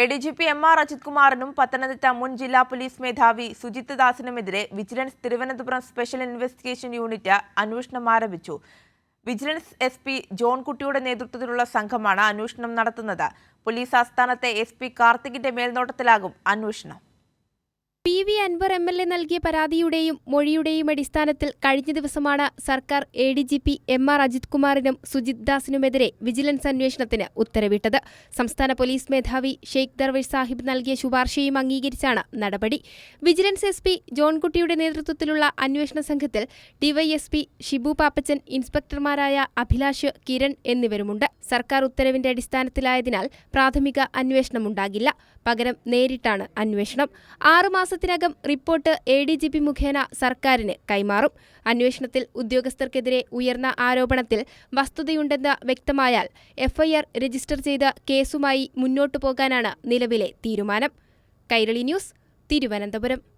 A D G P M R Ajith കുമാറിനും Pathanamthitta മുൻ ജില്ലാ police മേധാവി Sujith ദാസിനുമെതിരെ vigilance Thiruvananthapuram special investigation unit അന്വേഷണം ആരംഭിച്ചു. വിജിലൻസ് എസ് പി ജോൺകുട്ടിയുടെ നേതൃത്വത്തിലുള്ള സംഘമാണ് അന്വേഷണം നടത്തുന്നത്. പോലീസ് ആസ്ഥാനത്തെ എസ് പി കാർത്തികിന്റെ മേൽനോട്ടത്തിലാകും അന്വേഷണം. അൻവർ എം എൽ എ നൽകിയ പരാതിയുടെയും മൊഴിയുടെയും അടിസ്ഥാനത്തിൽ കഴിഞ്ഞ ദിവസമാണ് സർക്കാർ A D G P M R Ajith കുമാറിനും Sujith ദാസിനുമെതിരെ വിജിലൻസ് അന്വേഷണത്തിന് ഉത്തരവിട്ടത്. സംസ്ഥാന പോലീസ് മേധാവി ഷെയ്ഖ് ദർവേഷ് സാഹിബ് നൽകിയ ശുപാർശയും അംഗീകരിച്ചാണ് നടപടി. വിജിലൻസ് എസ് പി ജോൺകുട്ടിയുടെ നേതൃത്വത്തിലുള്ള അന്വേഷണ സംഘത്തിൽ ഡിവൈഎസ്പി ഷിബു പാപ്പച്ചൻ ഇൻസ്പെക്ടർമാരായ അഭിലാഷ് കിരൺ എന്നിവരുമുണ്ട്. സർക്കാർ ഉത്തരവിന്റെ അടിസ്ഥാനത്തിലായതിനാൽ പ്രാഥമിക അന്വേഷണമുണ്ടാകില്ല. പകരം നേരിട്ടാണ് അന്വേഷണം. ആറുമാസത്തിനകം report A D G P മുഖേന സർക്കാരിന് കൈമാറും. അന്വേഷണത്തിൽ ഉദ്യോഗസ്ഥർക്കെതിരെ ഉയർന്ന ആരോപണത്തിൽ വസ്തുതയുണ്ടെന്ന് വ്യക്തമായാൽ എഫ്ഐആർ രജിസ്റ്റർ ചെയ്ത കേസുമായി മുന്നോട്ടു പോകാനാണ് നിലവിലെ തീരുമാനം. കൈരളി ന്യൂസ് തിരുവനന്തപുരം.